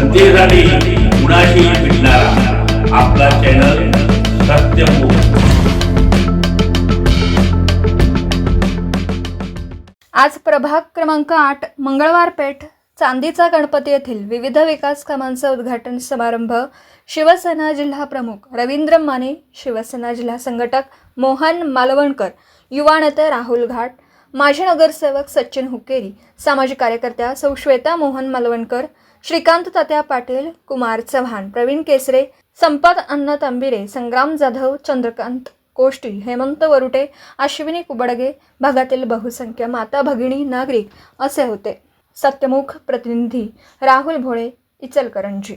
जनतेसाठी कुणाशी भेटणारा? आपला चॅनल सत्यमुख आज प्रभाग क्रमांक आठ मंगळवार पेठ चांदीचा गणपती येथील विविध विकास कामांचा उद्घाटन समारंभ शिवसेना जिल्हा प्रमुख रवींद्र माने शिवसेना जिल्हा संघटक मोहन मालवणकर युवा नेते राहुल घाट माजी नगरसेवक सचिन हुकेरी सामाजिक कार्यकर्त्या सौ श्वेता मोहन मालवणकर श्रीकांत तात्या पाटील कुमार चव्हाण प्रवीण केसरे संपत अन्न तांबिरे संग्राम जाधव चंद्रकांत कोष्टी हेमंत वरुटे अश्विनी कुबडगे भागातील बहुसंख्य माता भगिनी नागरिक असे होते. सत्यमुख प्रतिनिधी राहुल भोळे इचलकरंजी.